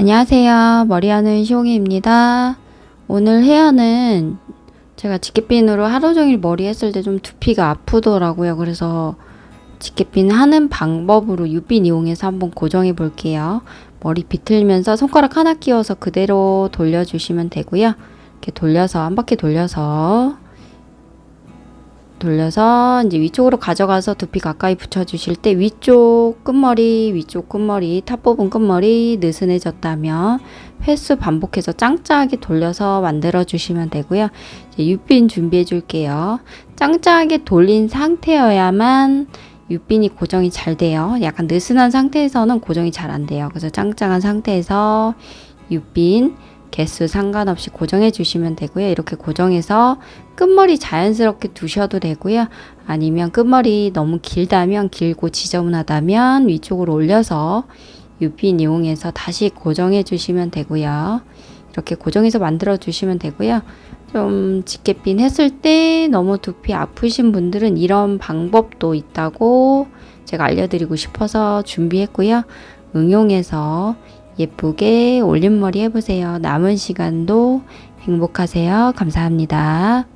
안녕하세요. 머리하는 시홍이입니다. 오늘 헤어는 제가 집게핀으로 하루 종일 머리 했을 때 좀 두피가 아프더라고요. 그래서 집게핀 하는 방법으로 유핀 이용해서 한번 고정해 볼게요. 머리 비틀면서 손가락 하나 끼워서 그대로 돌려주시면 되고요. 이렇게 돌려서 한 바퀴 돌려서 돌려서 이제 위쪽으로 가져가서 두피 가까이 붙여주실 때 위쪽 끝머리, 위쪽 끝머리, 탑 부분 끝머리 느슨해졌다면 횟수 반복해서 짱짱하게 돌려서 만들어 주시면 되고요. 이제 유핀 준비해 줄게요. 짱짱하게 돌린 상태여야만 유핀이 고정이 잘 돼요. 약간 느슨한 상태에서는 고정이 잘 안 돼요. 그래서 짱짱한 상태에서 유핀 개수 상관없이 고정해 주시면 되고요. 이렇게 고정해서 끝머리 자연스럽게 두셔도 되고요. 아니면 끝머리 너무 길다면 길고 지저분하다면 위쪽으로 올려서 유핀 이용해서 다시 고정해 주시면 되고요. 이렇게 고정해서 만들어 주시면 되고요. 좀 집게핀 했을 때 너무 두피 아프신 분들은 이런 방법도 있다고 제가 알려드리고 싶어서 준비했고요. 응용해서 예쁘게 올림머리 해보세요. 남은 시간도 행복하세요. 감사합니다.